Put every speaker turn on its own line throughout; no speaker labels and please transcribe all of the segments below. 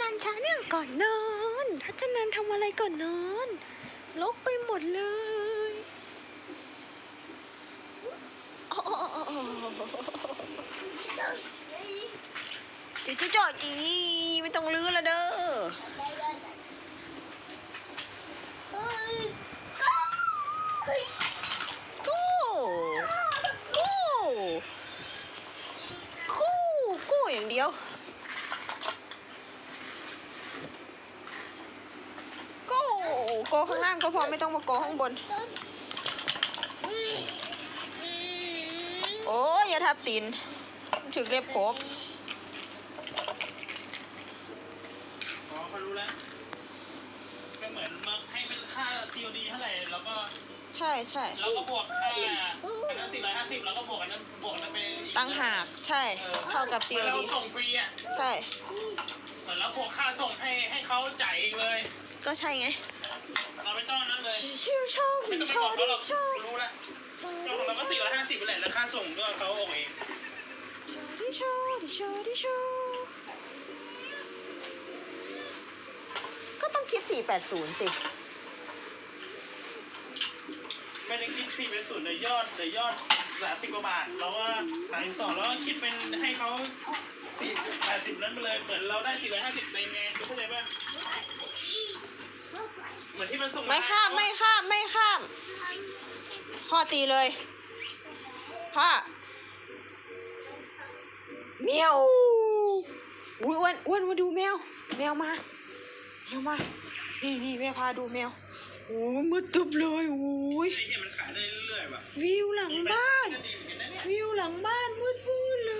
นันช้าเนี่ยก่อนนอนทัชนันทำอะไรก่อนนอนลกไปหมดเลยอ๋ออ๋ออ๋ออ๋อจีจีจอจีไม่ต้องลื้อละเด้อกู้กู้กู้กู้อย่างเดียว กู้ โกข้างล่างก็พอไม่ต้องมาโกข้างบน โอ้ยอย่าทับตีนถึกเรียบครบ
อ๋อเขารู้แล้ว ก็เหมือนมาให้เป็นค่า COD เท่าไหร่แล้วก็
ใช่ใช่
แล้วก็บวกค่าอันนั้นสี่ร้อยห้าสิบแล้วก็บวกอันนั้นบวกอันนั้นไปอีก
ตั้งหากใช่
ออ
เท่ากับ
เหมือนเรา
COD
ส่งฟรีอะ
ใช่
เหมือนเราบวกค่าส่งให้ให้เขาจ่ายเองเลย
ก็ใช่ไง
เรา ไม่ต้องนั่นเลย
ชิวชอบ
ไม่ต้องไป
ช
บ
อ
อบกเขาหรอก
ชอบ
รู้แล้วก็ของเราก็สี่ร้อยห้าสิบไปแหละแล้วค่าส่งก็เขาโอเค
ดิชอบดิชอบดิชอบก็ต้องคิด 480 สิ
ไม่ได้คิดสี่เป็นศูนย์เลยยอดเลยยอดสามสิบกว่าบาทแล้วว่าสามสองแล้วก็คิดเป็นให้เขาสี่แปดสิบนั้นไปเลยเหมือนเราได้สี่ร้อยห้าสิบในแมนเข้าใจป่ะเห มือนที่มันส่ง
ไม่ข้ามไม่ข้ามไม่ข้าม พ่อตีเลยพ่อเมียวอุ้ยอ้วนอ้วนมาดูแมว แมวมาแมวมานี่นี่แม่พาดูแมวโอ้ยมืดตึบเลยโอ้ย
ไอ้เหี้ยมันขายได้เรื่อยๆว่ะ
วิวหลังบ้าน
ก็ดีเหมือนกันนะเนี่ย
วิวหลังบ้านมืดมืดๆเล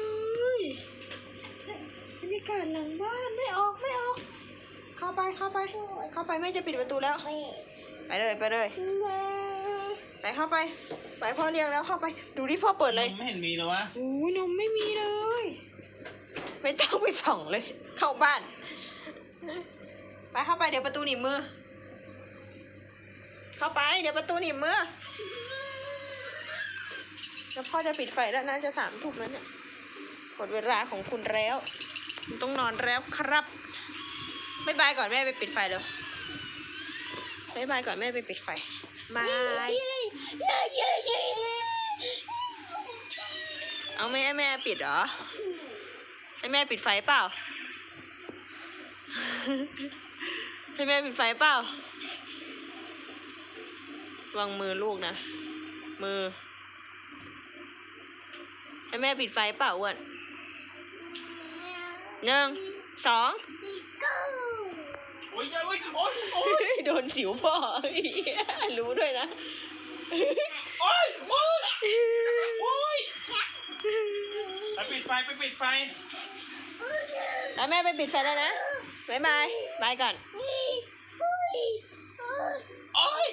ยบรรยากาศหลังบ้านไม่ออกไม่ออก เข้า ไปเข้าไป เข้าไปแม่จะปิดประตูแล้ว ไปเลยไปเลย ไปเข้าไป ไปพ่อเรียกแล้วเข้าไป ดูที่พ่อเปิดเลย
ไม่เห็นมีเลยวะ
โอ้ยนมไม่มีเลย ไม่ต้องไปส่องเลย เข้าบ้าน ไปเข้าไปเดี๋ยวประตูหนีบมือ เข้าไปเดี๋ยวประตูหนีบมือแล้วพ่อจะปิดไฟแล้วนะจะสามทุ่มแล้วเนี่ยหมดเวลาของคุณแล้ว คุณต้องนอนแล้วครับ บายบายก่อนแม่ไปปิดไฟเลยบายบายก่อนแม่ไปปิดไฟบาย เอาแม่แม่ปิดเหรอ ให้แม่ปิดไฟเปล่า ให้แม่ปิดไฟเปล่าวางมือลูกนะ มือ ให้แม่ปิดไฟเปล่าอ้วนหนึ่งสอง
โอ้ยโอ้ยโอ้ย โอ้ย
โดนสิวพ่อรู้ด้วยนะ
โอ้ยโอ้ยโอ้ยไปปิดไฟไปปิดไฟ
แล้วแม่ไปปิดไฟแล้วนะบายบายบายก่อน
โอ้ย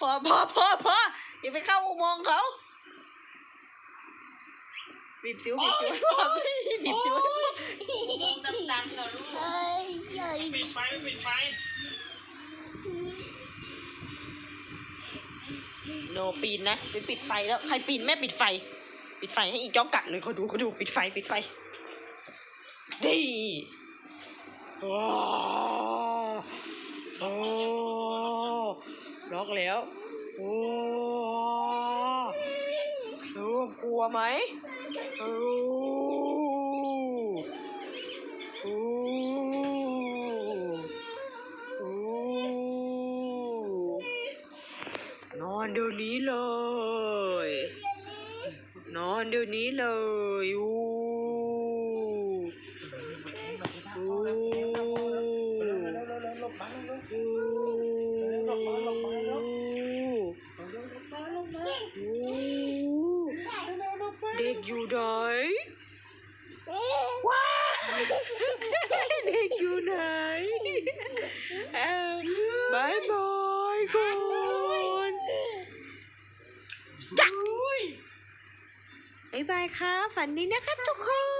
พอพอพอพออย่าไปเข้าอุโมงค์เขา บีบสิวบีบสิวพ่อบีบสิว
ดำๆเหรอลูกปิดไฟไปปิดไฟ
โนปีนนะไปปิดไฟแล้ว ใครปีนแม่ปิดไฟ ปิดไฟให้อีจ้องกัดเลยเขาดูเขาดูปิดไฟปิดไฟดีว้าวโอ้ล็อกแล้ว โอ้เออกลัวไหมโอ้โอ้โอ้ นอนเดี๋ยวนี้เลย นอนเดี๋ยวนี้เลยอู้เด็กอยู่ ไหนว้าเด็กอยู่ไหนเอ้าบายบายก่อนจ้ะบายบายครับฝันดีนะครับทุกคน